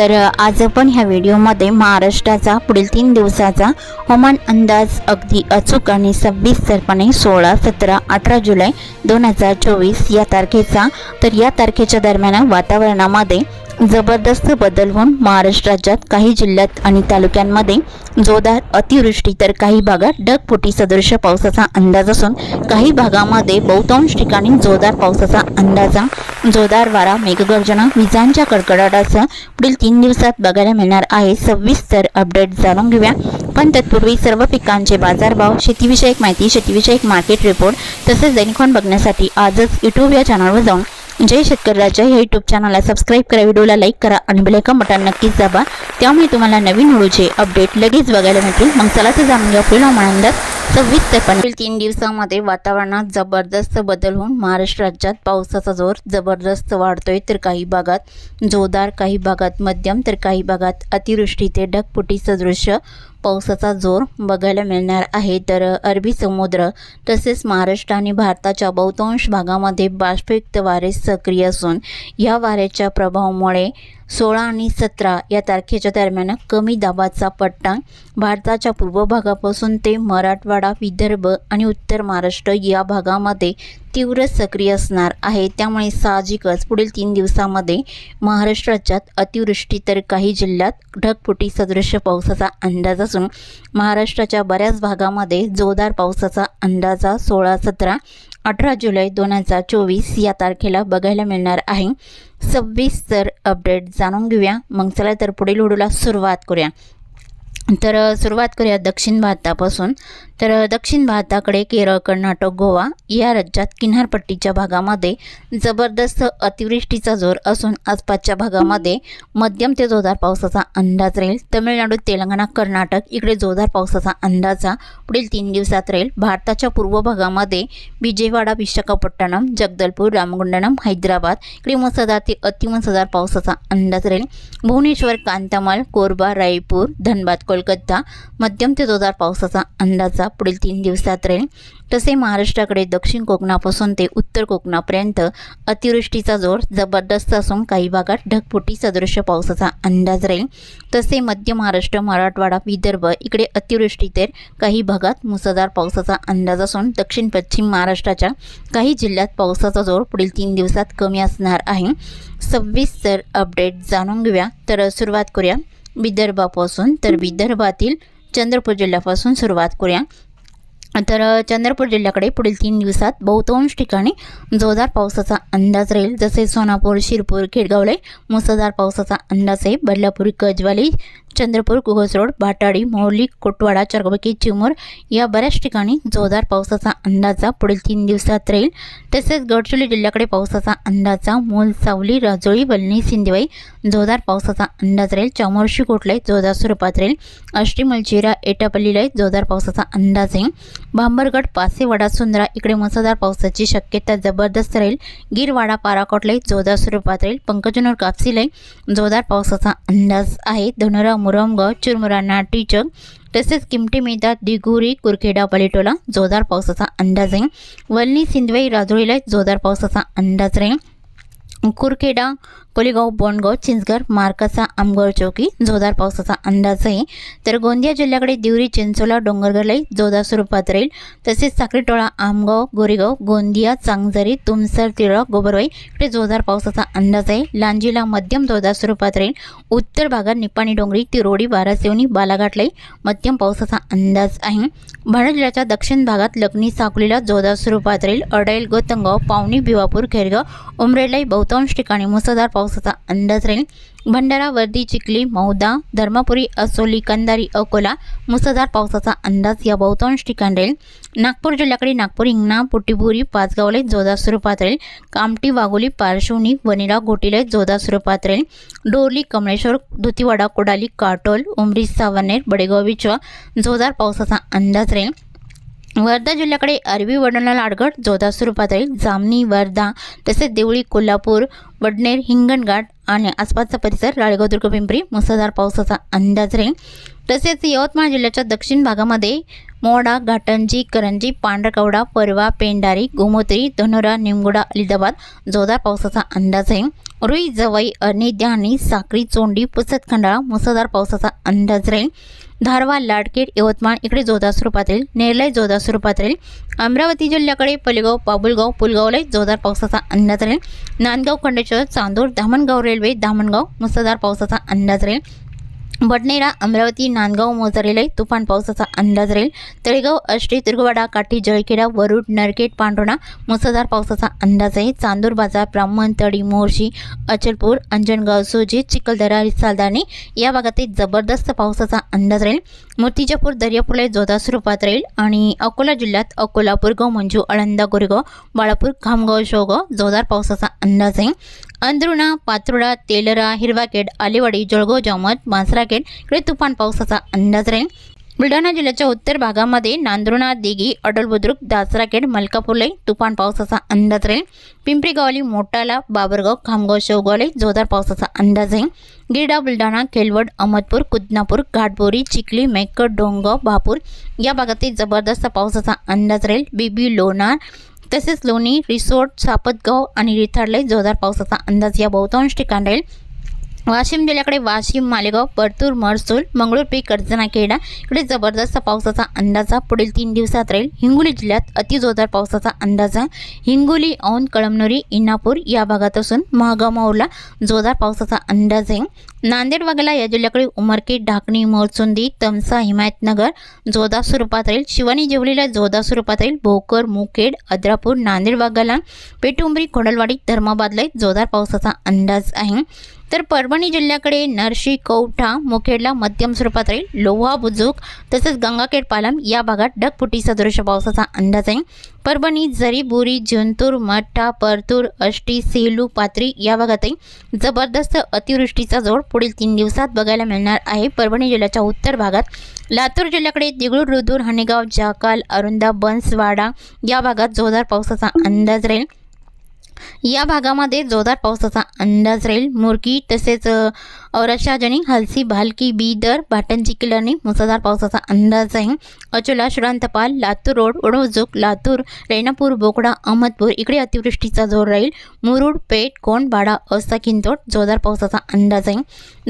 तर आज आपण ह्या व्हिडिओमध्ये महाराष्ट्राचा पुढील तीन दिवसाचा हवामान अंदाज अगदी अचूक आणि सविस्तरपणे सोळा सतरा अठरा जुलै दोन हजार चोवीस या तारखेचा. तर या तारखेच्या दरम्यान वातावरणामध्ये जबरदस्त बदल होऊन महाराष्ट्र राज्यात काही जिल्ह्यात आणि तालुक्यांमध्ये जोरदार अतिवृष्टी तर काही भागात ढगफुटी सदृश पावसाचा अंदाज असून काही भागामध्ये बहुतांश ठिकाणी जोरदार पावसाचा अंदाजा जोरदार वारा मेघगर्जना विजांच्या कडकडाटासह पुढील तीन दिवसात बघायला मिळणार आहे. सविस्तर अपडेट जाणून घेऊया. पण तत्पूर्वी सर्व पिकांचे बाजारभाव शेतीविषयक माहिती शेतीविषयक मार्केट रिपोर्ट तसेच दैनिकॉन बघण्यासाठी आजच यूट्यूब या चॅनलवर जाऊन जय शेतकरी राजा हे यूट्यूब चॅनलला सबस्क्राईब करा व्हिडिओला लाईक करा आणि बेलायकन बटन नक्कीच दाबा. त्यामुळे तुम्हाला नवीन व्हिडिओचे अपडेट लगेच बघायला मिळतील. मग चला ते जाणून घ्या पुढील हवामानात सव्वीस ते पंधरा तीन दिवसामध्ये वातावरणात जबरदस्त बदल होऊन महाराष्ट्र राज्यात पावसाचा जोर जबरदस्त वाढतोय. तर काही भागात जोरदार काही भागात मध्यम तर काही भागात अतिवृष्टी. ते ढगफुटी सदृश्य पावसाचा जोर बघायला मिळणार आहे. तर अरबी समुद्र तसेच महाराष्ट्र आणि भारताच्या बहुतांश भागामध्ये बाष्पयुक्त वारे सक्रिय असून या वाऱ्याच्या प्रभावामुळे सोळा आणि सतरा या तारखेच्या दरम्यान कमी दाबाचा पट्टा भारताच्या पूर्व भागापासून ते मराठवाडा विदर्भ आणि उत्तर महाराष्ट्र या भागामध्ये तीव्र सक्रिय असणार आहे. त्यामुळे साहजिकच पुढील तीन दिवसामध्ये महाराष्ट्र राज्यात अतिवृष्टी तर काही जिल्ह्यात ढगफुटी सदृश्य पावसाचा अंदाज असून महाराष्ट्राच्या बऱ्याच भागामध्ये जोरदार पावसाचा अंदाजा सोळा सतरा अठरा जुलै दोन हजार चोवीस या तारखेला बघायला मिळणार आहे. सविस्तर अपडेट जाणून घेऊया. मग चला तर पुढील व्हिडिओला सुरुवात करूया. तर सुरुवात करूया दक्षिण भारतापासून. तर दक्षिण भारताकडे केरळ कर्नाटक गोवा या राज्यात किनारपट्टीच्या भागामध्ये जबरदस्त अतिवृष्टीचा जोर असून आसपासच्या भागामध्ये मध्यम ते जोरदार पावसाचा अंदाज राहील. तमिळनाडू तेलंगणा कर्नाटक इकडे जोरदार पावसाचा अंदाजा पुढील तीन दिवसात राहील. भारताच्या पूर्व भागामध्ये विजयवाडा विशाखापट्टणम जगदलपूर रामगुंडनम हैदराबाद इकडे मुसळधार ते अतिमुसळधार पावसाचा अंदाज राहील. भुवनेश्वर कांतामाल कोरबा रायपूर धनबाद कोलकाता मध्यम ते जोरदार पावसाचा अंदाजा पुढील तीन दिवसात राहील. तसे महाराष्ट्राकडे दक्षिण कोकणापासून ते उत्तर कोकणापर्यंत अतिवृष्टीचा जोर जबरदस्त असून काही भागात ढगफुटी सदृश्य पावसाचा अंदाज राहील. तसे मध्य महाराष्ट्र मराठवाडा विदर्भ इकडे अतिवृष्टी तर काही भागात मुसळधार पावसाचा अंदाज असून दक्षिण पश्चिम महाराष्ट्राच्या काही जिल्ह्यात पावसाचा जोर पुढील तीन दिवसात कमी असणार आहे. सविस्तर अपडेट जाणून घेऊया. तर सुरुवात करूया विदर्भापासून. तर विदर्भातील चंद्रपूर जिल्ह्यापासून सुरुवात करूया. तर चंद्रपूर जिल्ह्याकडे पुढील तीन दिवसात बहुतांश ठिकाणी जोरदार पावसाचा अंदाज राहील. जसे सोनापूर शिरपूर खेडगावले मुसळधार पावसाचा अंदाज आहे. बदलापूर गजवाली चंद्रपूर कुगसरोड भाटाडी मोरली कोटवाडा चरगबकी चिमूर या बऱ्याच ठिकाणी जोरदार पावसाचा अंदाजा पुढील तीन दिवसात राहील. तसेच गडचिरोली जिल्ह्याकडे पावसाचा अंदाजा मूल सावली राजोळी वलणी सिंदेवाई जोरदार पावसाचा अंदाज राहील. चामोर्शी कोटलाई जोरदार स्वरूपात राहील. आष्टी मलचिरा एटापल्लीला जोरदार पावसाचा अंदाज आहे. भांबरगड पासेवाडा सुंदरा इकडे मुसळधार पावसाची शक्यता जबरदस्त राहील. गिरवाडा पाराकोटलाई जोरदार स्वरूपात राहील. पंकजनूर कापसीला जोरदार पावसाचा अंदाज आहे. धनुरा मुरमगाव चिरमुरा नाटीचक तसेच किमटी मैदात दिघुरी कुरखेडा पलेटोला जोरदार पावसाचा अंदाज आहे. वल्ली सिंदवाई राजोळीला जोरदार पावसाचा अंदाज राहील कुरखेडा कोलेगाव बोंडगाव चिंचघर मार्काचा आमगड चौकी जोरदार पावसाचा अंदाज आहे. तर गोंदिया जिल्ह्याकडे दिवरी चिंचोला डोंगरगडलाही जोरदार स्वरूपात राहील. तसेच साखरीटोळा आमगाव गोरेगाव गोंदिया चांगझरी तुमसर तिळक गोबरवाई इकडे जोरदार पावसाचा अंदाज आहे. लांजीला मध्यम जोरदार स्वरूपात राहील. उत्तर भागात निपाणी डोंगरी तिरोडी बारासेवणी बालाघाटलाही मध्यम पावसाचा अंदाज आहे. भंडारा जिल्ह्याच्या दक्षिण भागात लग्नी साकोलीला जोरदार स्वरूपात राहील. अडैल गोतंगाव पावणी भिवापूर खेरगाव उमरेडलाही बहुतांश ठिकाणी मुसळधार पावसाचा अंदाज राहील. भंडारा वर्दी चिखली मौदा धर्मपुरी असोली कंदारी अकोला मुसळधार पावसाचा अंदाज या बहुतांश ठिकाण राहील. नागपूर जिल्ह्याकडे नागपूर हिंगणा पुटीपुरी पाचगावला जोरदार स्वरूपात राहील. कामटी वाघोली पारशिवनी वनिरा घोटीला जोरदार स्वरूपात राहील. डोरली कमळेश्वर धुतीवाडा कोडाली काटोल उमरी सावनेर बडेगाव विचवा जोरदार पावसाचा अंदाज राहील. वर्धा जिल्ह्याकडे अरबी वडणला लाडगड जोरदार स्वरूपात राहील. जामनी वर्धा तसेच देवळी कोल्हापूर वडनेर हिंगणघाट आणि आसपासचा परिसर राळेगाव दुर्ग पिंपरी मुसळधार पावसाचा अंदाज राहील. तसेच यवतमाळ जिल्ह्याच्या दक्षिण भागामध्ये मोडा घाटंजी करंजी पांढरकवडा परवा पेंडारी गोमोत्री धनोरा निमगुडा अलिदाबाद जोरदार पावसाचा अंदाज आहे. रुई जवई अनेद्या आणि साक्री चोंडी पुसत खंडाळा मुसळधार पावसाचा अंदाज राहील. धारवा लाडकेट यवतमाळ इकडे जोरदार स्वरूपात राहील नेरलाई जोरदार स्वरूपात राहील अमरावती जिल्ह्याकडे पलेगाव बाबुलगाव पुलगावलाही जोरदार पावसाचा अंदाज राहील. नांदगाव खंडेश्वर चांदूर धामणगाव रेल्वे धामणगाव मुसळधार पावसाचा अंदाज राहील. बडनेरा अमरावती नांदगाव मोजारेला तुफान पावसाचा अंदाज राहील. तळेगाव अष्टी तुर्गवाडा काठी जळखेडा वरुड नरकेट पांढोणा मुसळधार पावसाचा अंदाज आहे. चांदूर बाजार ब्राह्मण तळी मोर्शी अचलपूर अंजनगाव सोजी चिखलदरा रिसालदाणे या भागातील जबरदस्त पावसाचा अंदाज राहील. मूर्तिजापूर दर्यापूरला जोरदार स्वरूपात राहील आणि अकोला जिल्ह्यात अकोला पुरगाव मंजू अळंदा गोरेगाव बाळापूर खामगाव शोगाव जोरदार पावसाचा अंदाज आहे. अंदरुणा पात्रुडा तेलरा हिरवाखेड आलेवाडी जळगाव जामत मांसराखेड इकडे तुफान पावसाचा अंदाज राहील. बुलढाणा जिल्ह्याच्या उत्तर भागामध्ये नांदुर्णा दिघी अडल बुद्रुक दासराखेड मलकापूरला तुफान पावसाचा अंदाज राहील. पिंपरी गावली मोटाला बाबरगाव खामगाव शेवगावले जोरदार पावसाचा अंदाज आहे गिरडा बुलढाणा केलवड अहमदपूर कुदनापूर घाटबोरी चिखली मेकर डोंगाव भापूर या भागातील जबरदस्त पावसाचा अंदाज राहील. बीबी लोणार तसेच लोणी रिसोर्ट सापतगाव आणि रिथाडला जोरदार पावसाचा अंदाज या बहुतांश ठिकाण राहील वाशिम जिल्ह्याकडे वाशिम मालेगाव परतूर मरसूल मंगळूरपी कर्जनाखेडा इकडे जबरदस्त पावसाचा अंदाजा पुढील तीन दिवसात राहील हिंगोली जिल्ह्यात अतिजोरदार पावसाचा अंदाजा हिंगोली औंध कळमनुरी इनापूर या भागात असून महागामाऊरला जोरदार पावसाचा अंदाज आहे. नांदेड वगैरे या जिल्ह्याकडे उमरकी ढाकणी मोरचुंदी तमसा हिमायतनगर जोरदार स्वरूपात राहील. शिवानी जेवलीला जोरदार स्वरूपात राहील. भोकर मुखेड अद्रापूर नांदेड वाघाला पेटुंबरी खोडलवाडी धर्माबादला जोरदार पावसाचा अंदाज आहे. तर परभणी जिल्ह्याकडे नरशी कौठा मुखेडला मध्यम स्वरूपात राहील. लोहा बुजुक तसेच गंगाखेड पालम या भागात ढगफुटी सदृश पावसाचा अंदाज आहे. परभणी जरी बुरी जिंतूर मठ्ठा परतूर अष्टी सेलू पात्री या भागातही जबरदस्त अतिवृष्टीचा जोड पुढील तीन दिवसात बघायला मिळणार आहे. परभणी जिल्ह्याच्या उत्तर भागात लातूर जिल्ह्याकडे देगळूर रुदूर हनेगाव जाकाल अरुंदा बन्सवाडा या भागात जोरदार पावसाचा अंदाज राहील. या भागामध्ये जोरदार पावसाचा अंदाज राहील. मुरकी तसेच औरशाजनी हलसी भालकी बीदर भाटंजी किल्ल्याने मुसळधार पावसाचा अंदाज आहे. अचोला श्रांतपाल लातूर रोड वडोजुक लातूर रेणापूर बोकडा अहमदपूर इकडे अतिवृष्टीचा जोर राहील. मुरुड पेठ कोण बाडा असा किंतोड जोरदार पावसाचा अंदाज आहे.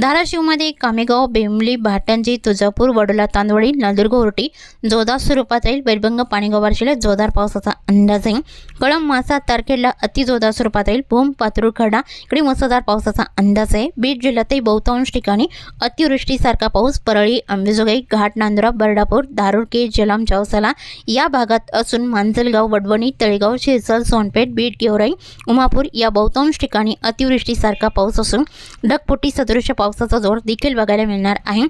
धाराशिवमध्ये कामेगाव बेमली भाटंजी तुळजापूर वडोला तांदवळी नंदुर्ग उरटी जोरदार स्वरूपात राहील. बैरभंग पाणीगाव वारशीला जोरदार पावसाचा अंदाज आहे. कळम मासा तारखेला अतिजोरदार स्वरूपात राहील. भूम पातुरखडा खडा इकडे मुसळधार पावसाचा अंदाज आहे. बीड जिल्ह्यातही बहुतांश ठिकाणी अतिवृष्टीसारखा पाऊस परळी अंबेजोगाई घाट नांदुरा बर्डापूर दारुडके जलाम चौसाला या भागात असून मांजलगाव वडवणी तळेगाव शिरसल सोनपेठ बीड गेवराई उमापूर या बहुतांश ठिकाणी अतिवृष्टीसारखा पाऊस असून ढगफुटी सदृश पावसाचा जोर देखील बघायला मिळणार आहे.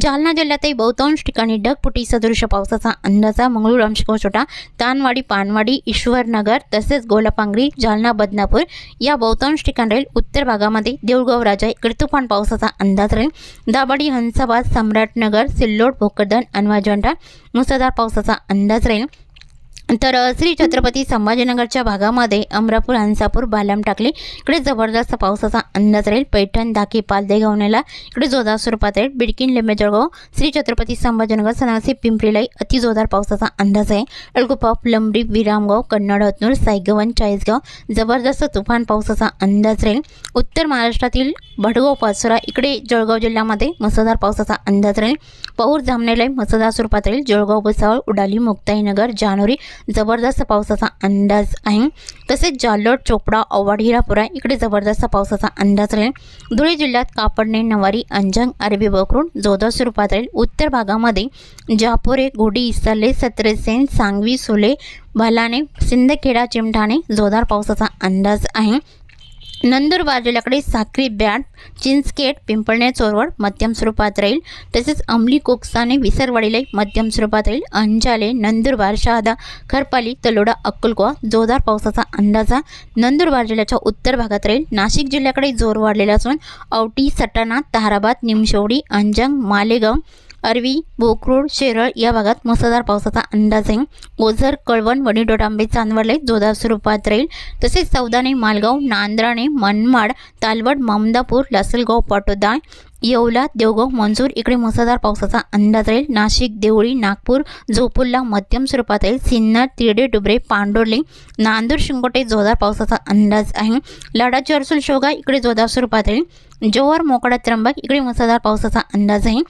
जालना जिल्ह्यातही बहुतांश ठिकाणी ढगफुटी सदृश पावसाचा अंदाजा मंगळूर अंशकोछोटा तानवाडी पानवाडी ईश्वरनगर तसेच गोलापांगरी जालना बदनापूर या बहुतांश ठिकाणी राहील उत्तर भागामध्ये देऊळगाव राजा इकडे तुफान पावसाचा अंदाज राहील. दाबाडी हंसाबाद सम्राटनगर सिल्लोड भोकरदन अनवाजोंडा मुसळधार पावसाचा अंदाज राहील. तर श्री छत्रपती संभाजीनगरच्या भागामध्ये अमरापूर हंसापूर बालाम टाकली. इकडे जबरदस्त पावसाचा अंदाज राहील. पैठण दाकी पालदेगावनेला इकडे जोरदार स्वरूपात राहील बिडकीन लिंबे जळगाव श्री छत्रपती संभाजीनगर सनासी पिंपरीलाई अति जोरदार पावसाचा अंदाज आहे. अळगुपाप लंबरी विरामगाव कन्नड हतनूर सायगवन चाळीसगाव जबरदस्त तुफान पावसाचा अंदाज राहील. उत्तर महाराष्ट्रातील भडगाव पाचोरा इकडे जळगाव जिल्ह्यामध्ये मुसळधार पावसाचा अंदाज राहील. पौर जामनेलाई मुसळधार स्वरूपात राहील. जळगाव भुसावळ उडाली मुक्ताईनगर जानोरी जबरदस्त पावसाचा अंदाज आहे. तसेच जालोट चोपडा औवाड हिरापुरा इकडे जबरदस्त पावसाचा अंदाज राहील. धुळे जिल्ह्यात कापडणे नवारी अंजंग अरबी बकरून जोरदार स्वरूपात राहील. उत्तर भागामध्ये जापोरे गोडी इसाले सत्रसेन सांगवी सुले भालाने सिंदखेडा चिमठाणे जोरदार पावसाचा अंदाज आहे. नंदुरबार जिल्ह्याकडे साखरी बॅट चिंचकेट पिंपळणे चोरवड मध्यम स्वरूपात राहील. तसेच अंमली कोकसाने विसरवाडीला मध्यम स्वरूपात राहील. अंजाले नंदुरबार शहादा खरपाली तलोडा अक्कलकोवा जोरदार पावसाचा अंदाजा नंदुरबार जिल्ह्याच्या उत्तर भागात राहील. नाशिक जिल्ह्याकडे जोर वाढलेला असून औटी सटाणा ताराबाद निमशेवडी अंजंग मालेगाव अरवी बोकरूड शेरळ या भागात मुसळधार पावसाचा अंदाज आहे. ओझर कळवण वणीडोडांबे चांदवडले जोरदार स्वरूपात राहील. तसेच सौदाणे मालगाव नांद्राणे मनमाड तालवड ममदापूर लासलगाव पाटोदा येवला देवगाव मंजूर इकडे मुसळधार पावसाचा अंदाज राहील. नाशिक देवळी नागपूर जोपूरला मध्यम स्वरूपात राहील. सिन्नर तिरडे डुबरे पांडोर्ले नांदूर शिंगोटे जोरदार पावसाचा अंदाज आहे. लाडाची अर्सुल शोगा इकडे जोरदार स्वरूपात राहील. जोवर मोकडा त्र्यंबक इकडे मुसळधार पावसाचा अंदाज आहे.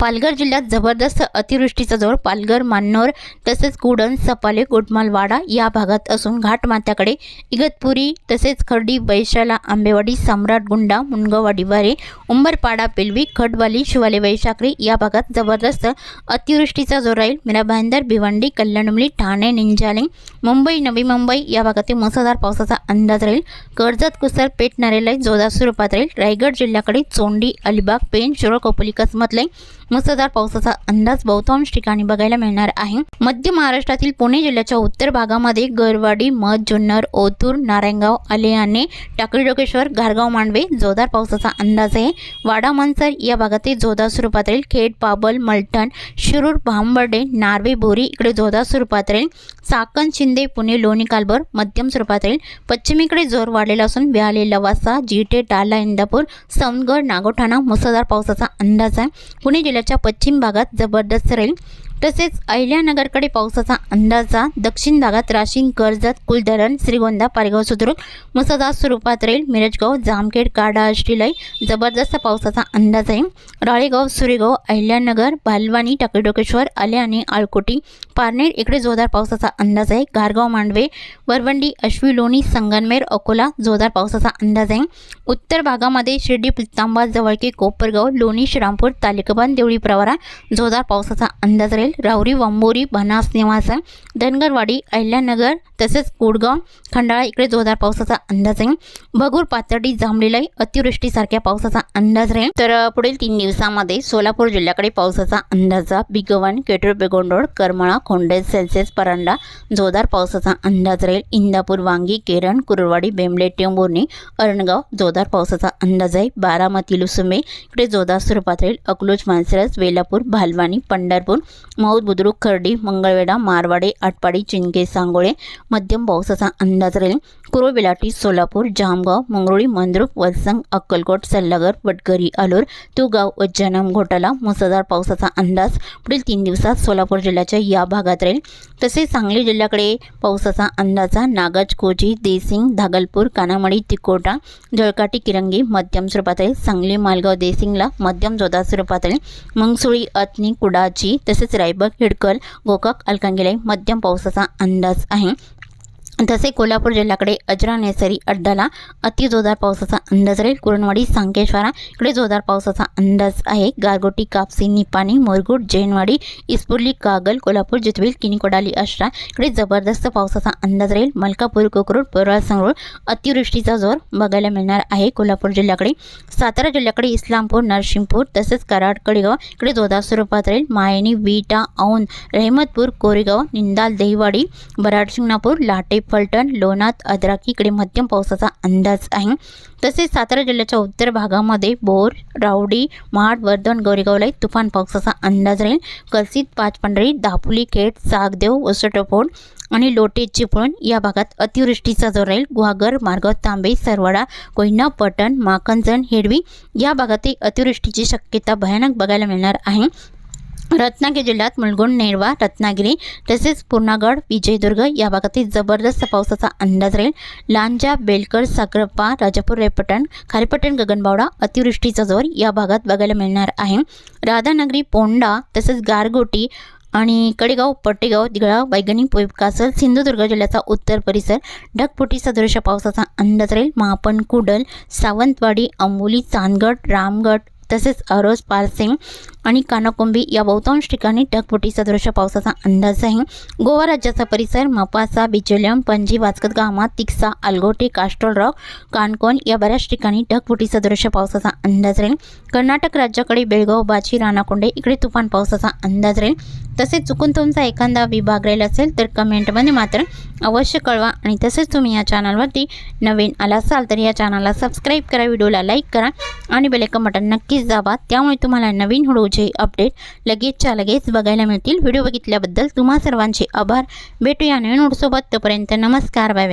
पालघर जिल्ह्यात जबरदस्त अतिवृष्टीचा जोर पालघर मान्नोर तसेच कुडण सपाले गोटमालवाडा या भागात असून घाटमाथ्याकडे इगतपुरी तसेच खर्डी वैशाला आंबेवाडी सम्राट गुंडा मुनगवाडी वारे उंबरपाडा पेलवी खडवाली शिवाले वैशाखरी या भागात जबरदस्त अतिवृष्टीचा जोर राहील. मीरा भाईंदर भिवंडी कल्याणमुली ठाणे निंजाले मुंबई नवी मुंबई या भागातील मुसळधार पावसाचा अंदाज राहील. कर्जत कुसर पेट नरेलय जोरदार स्वरूपात राहील. रायगड जिल्ह्याकडे चोंडी अलिबाग पेन शिरोळ कोपली कसमतले मुसळधार पावसाचा अंदाज बहुतांश ठिकाणी बघायला मिळणार आहे. मध्य महाराष्ट्रातील पुणे जिल्ह्याच्या उत्तर भागामध्ये गरवाडी मध जुन्नर ओतूर नारायणगाव आलेआणे टाकळी घारगाव मांडवे जोरदार पावसाचा अंदाज आहे. वाडा मनसर या भागातील जोरदार स्वरूपात राहील. खेड पाबल मलठण शिरूर भांबर्डे नार्वे बोरी इकडे जोरदार स्वरूपात राहील. साकण शिंदे पुणे लोणी कालभर मध्यम स्वरूपात राहील. पश्चिमेकडे जोर वाढलेला असून बिहाले लवासा जिटे टाला इंदापूर सौनगड नागोठाणा मुसळधार पावसाचा अंदाज आहे. पुणे जिल्ह्याच्या पश्चिम भागात जबरदस्त राहील तसेच अहिल्यानगरकडे पावसाचा अंदाजा दक्षिण भागात राशीन कर्जत कुलधरण श्रीगोंदा पारगाव सुद्रुक मुसळधार स्वरूपात राहील मिरजगाव जामखेड काडा अष्टिलय जबरदस्त पावसाचा अंदाज आहे. राळेगाव सुरेगाव अहिल्यानगर बालवानी टाकेडोकेश्वर आले आणि आळकोटी पारनेर इकडे जोरदार पावसाचा अंदाज आहे. गारगाव मांडवे वरवंडी अश्वी लोणी संगनमेर अकोला जोरदार पावसाचा अंदाज आहे. उत्तर भागामध्ये शिर्डी पितांबा जवळके कोपरगाव लोणी श्रामपूर तालिकाबान देवळी प्रवारा जोरदार पावसाचा अंदाज राहील राहुरी वांबोरी बनास निवासा धनगरवाडी अहिल्यानगर तसेच कोडगाव खंडाळा इकडे जोरदार पावसाचा अंदाज आहे. भगूर पातर्डी जांभलेलाई अतिवृष्टीसारख्या पावसाचा अंदाज राहील तर पुढील तीन दिवसामध्ये सोलापूर जिल्ह्याकडे पावसाचा अंदाजा बिगवन केटूर बेगोंडोड करमळा खोंडे सेल्सिअस परांडा जोरदार पावसाचा अंदाज राहील. इंदापूर वांगी केरण कुरवाडी बेंबले टेंबुर्णी अरणगाव जोरदार पावसाचा अंदाज आहे. बारामती लुसुंबे इकडे जोरदार स्वरूपात राहील. अकलूज मानसरस वेलापूर भालवानी पंढरपूर मौद बुद्रुक खर्डी मंगळवेढा मारवाडे आटपाडी चिंके सांगोळे मध्यम पावसाचा अंदाज राहील. पूर्व बिलाटी सोलापूर जामगाव मंगरुळी मंद्रुप वलसंग अक्कलकोट सल्लागर वटकरी आलोर तुगाव उज्जैनम घोटाला मुसळधार पावसाचा अंदाज. पुढील तीन दिवसात सोलापूर जिल्ह्याच्या या भागात राहील. तसेच सांगली जिल्ह्याकडे पावसाचा अंदाजा नागज कोजी देसिंग धागलपूर कानामडी तिकोटा जळकाटी किरंगी मध्यम स्वरूपात राहील. सांगली मालगाव देसिंगला मध्यम जोरदार स्वरूपात राहील. मंगसुळी अतनी कुडाची तसेच रायबग हिडकल गोकाक अलकांगिलाई मध्यम पावसाचा अंदाज आहे. तसे कोल्हापूर जिल्ह्याकडे अजरा नेसरी अड्डाला अति जोरदार पावसाचा अंदाज राहील. कुरणवाडी सांकेश्वरा इकडे जोरदार पावसाचा अंदाज आहे. गारगोटी कापसी निपाणी मोरगुड जैनवाडी इस्पुर्ली कागल कोल्हापूर जितवील किनीकोडाली अष्टा इकडे जबरदस्त पावसाचा अंदाज राहील. मलकापूर कोकरूड परळ संगरूळ अतिवृष्टीचा जोर बघायला मिळणार आहे कोल्हापूर जिल्ह्याकडे. सातारा जिल्ह्याकडे इस्लामपूर नरसिंहपूर तसेच कराड कडेगाव इकडे जोरदार स्वरूपात राहील. मायनी विटा औंध रहमतपूर कोरेगाव निंदाल दहिवाडी बराड शिंगणापूर लाटे फलटण लोणात अद्राखी इकडे मध्यम पावसाचा अंदाज आहे. तसेच सातारा जिल्ह्याच्या उत्तर भागामध्ये बोर रावडी महाड वर्धन गोरेगावलाही तुफान पावसाचा अंदाज राहील. कलसीत पाचपंढरी दापोली खेड सागदेव वसटपोड आणि लोटे चिपळूण या भागात अतिवृष्टीचा जोर राहील. गुहागर मार्ग तांबे सरवाडा कोयना पटण माकंजण हेडवी या भागातही अतिवृष्टीची शक्यता भयानक बघायला मिळणार आहे. रत्नागिरी जिल्ह्यात मुलगुण नेरवा रत्नागिरी तसेच पूर्णागड विजयदुर्ग या भागातील जबरदस्त पावसाचा अंदाज राहील. लांजा बेलकर साखरप्पा राजापूर रेपटण खारीपटण गगनबावडा अतिवृष्टीचा जोर या भागात बघायला मिळणार आहे. राधानगरी पोंडा तसेच गारगोटी आणि कडेगाव पट्टेगाव दिगळाव वैगणी कासल सिंधुदुर्ग जिल्ह्याचा उत्तर परिसर ढगफुटी सदृश पावसाचा अंदाज राहील. महापण कुडल सावंतवाडी अंबोली चांदगड रामगड तसेच अरोज पारसिंग आणि कानाकोंबी या बहुतांश ठिकाणी ढगफुटी सदृश पावसाचा अंदाज आहे. गोवा राज्याचा परिसर मपासा बिचोलियम पणजी वाचकत गामा तिक्सा आलगोटी कास्टोलराव कानकोन या बऱ्याच ठिकाणी ढगफुटी सदृश पावसाचा अंदाज राहील. कर्नाटक राज्याकडे बेळगाव बाची राणाकोंडे इकडे तुफान पावसाचा अंदाज राहील. तसेच चुकून तुमचा एखादा विभाग राहील असेल तर कमेंटमध्ये मात्र अवश्य कळवा आणि तसेच तुम्ही या चॅनलवरती नवीन आला असाल तर या चॅनलला सबस्क्राईब करा व्हिडिओला लाईक करा आणि बेलेकन बटन नक्कीच दाबा त्यामुळे तुम्हाला नवीन हळूचे अपडेट लगेचच्या लगेच बघायला मिळतील. व्हिडिओ बघितल्याबद्दल तुम्हा सर्वांचे आभार. भेटूया नवीन व्हिडिओसोबत. तोपर्यंत नमस्कार. बाय